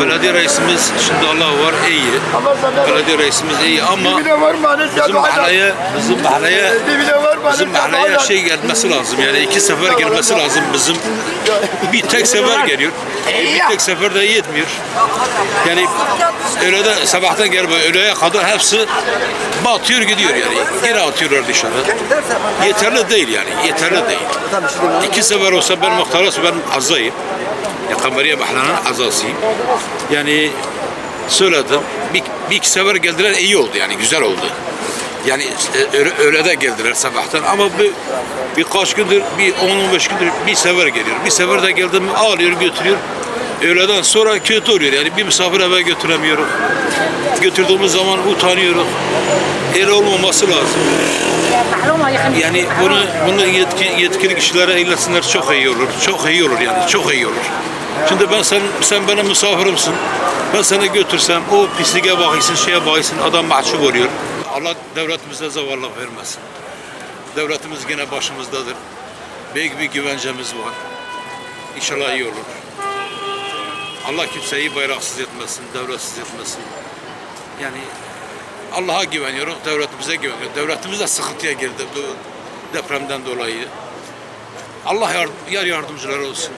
Belediye reisimiz şimdi Allah var iyi. Belediye reisimiz iyi ama bizim mahalleye bizim mahalleye bizim mahalleye şey gelmesi lazım. Yani iki sefer gelmesi lazım bizim. Bir tek sefer geliyor. Bir tek sefer de yetmiyor. Yani öğlede sabahtan gelip öğleye kadar hepsi batıyor gidiyor yani. Geri atıyorlar dışarı. Yeterli değil yani. Yeterli değil. İki sefer olsa ben muhtarası ben azayım Kamariye Mahallenin azasıyım yani söyledim bir, bir iki sefer geldiler iyi oldu yani güzel oldu yani e, öyle, geldiler sabahtan ama bir, birkaç gündür, bir 10-15 gündür bir sefer geliyor. Bir sefer de geldi mi alıyor götürüyor. Öğleden sonra kötü oluyor. Yani bir misafir eve götüremiyorum. Götürdüğümüz zaman utanıyorum. Öyle olmaması lazım. Yani bunu bunu yetki, yetkili kişilere iletsinler çok iyi olur. Çok iyi olur yani. Çok iyi olur. Şimdi ben sen sen benim misafirimsin. Ben seni götürsem o pisliğe bakıyorsun, şeye bakıyorsun, adam mahcup oluyor. Allah devletimize zavallık vermesin. Devletimiz yine başımızdadır. Büyük bir güvencemiz var. İnşallah iyi olur. Allah kimseyi bayraksız etmesin, devletsiz etmesin. Yani Allah'a güveniyoruz, devletimize güveniyoruz. Devletimiz de sıkıntıya girdi bu depremden dolayı. Allah yar, yar yardımcıları olsun.